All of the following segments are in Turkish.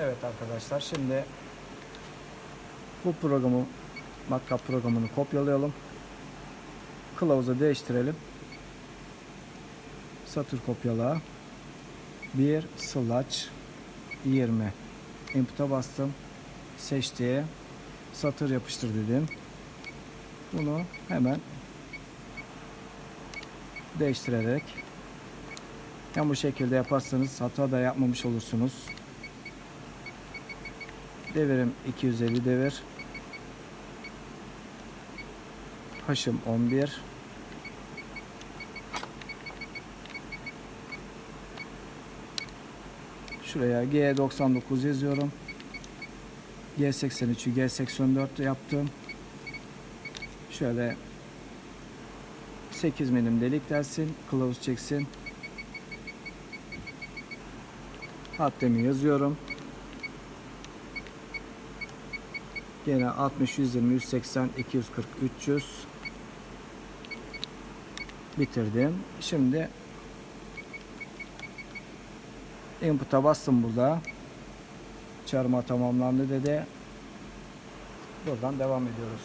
Evet arkadaşlar şimdi bu programı matkap programını kopyalayalım. Kılavuzu değiştirelim. Satır kopyala. 1 slash 20 input'a bastım. Seçti. Satır yapıştır dedim. Bunu hemen değiştirerek hem bu şekilde yaparsanız hata da yapmamış olursunuz. Devirim 250 devir. Haşım 11. Şuraya G99 yazıyorum. G83'ü G84 yaptım. Şöyle 8 milim delik dersin. Kılavuz çeksin. Haddemi yazıyorum. Gene 60, 120, 180, 240, 300 bitirdim. Şimdi input'a bastım burada. Çarmıha tamamlandı dedi. Buradan devam ediyoruz.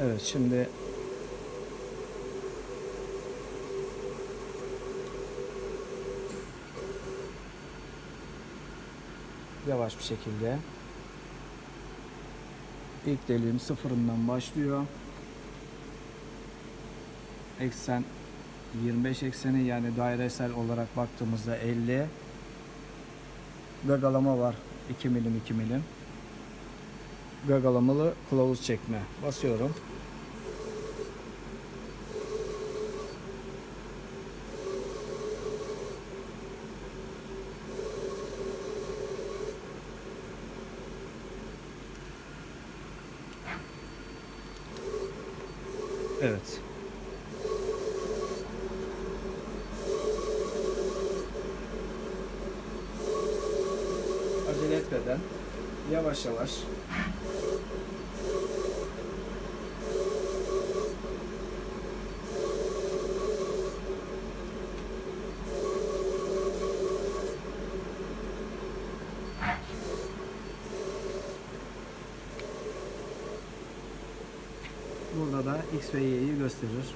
Evet şimdi yavaş bir şekilde. İlk deliğim sıfırından başlıyor. Eksen 25 ekseni yani dairesel olarak baktığımızda 50 gagalama var 2 milim 2 milim. Gagalamalı kılavuz çekme. Basıyorum Evet. Acele etmeden yavaş yavaş Burada da X ve Y'yi gösterir.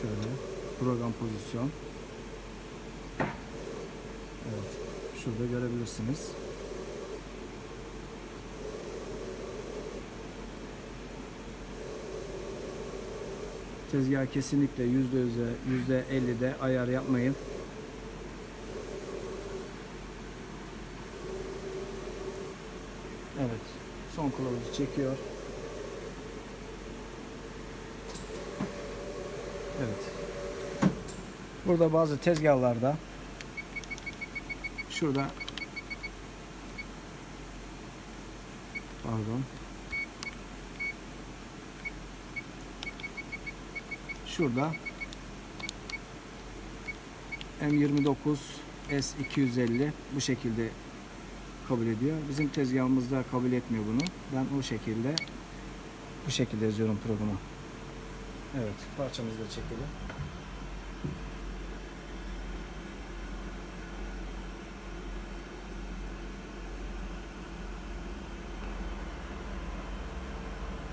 Şöyle program pozisyon. Evet. Şurada görebilirsiniz. Tezgah kesinlikle yüzde yüze, yüzde de ayar yapmayın. Evet. Son kılavuzu çekiyor. Evet. Burada bazı tezgahlarda şurada pardon şurada M29 S250 bu şekilde kabul ediyor. Bizim tezgahımızda kabul etmiyor bunu. Ben o şekilde bu şekilde yazıyorum programı. Evet, parçamızı da çekelim.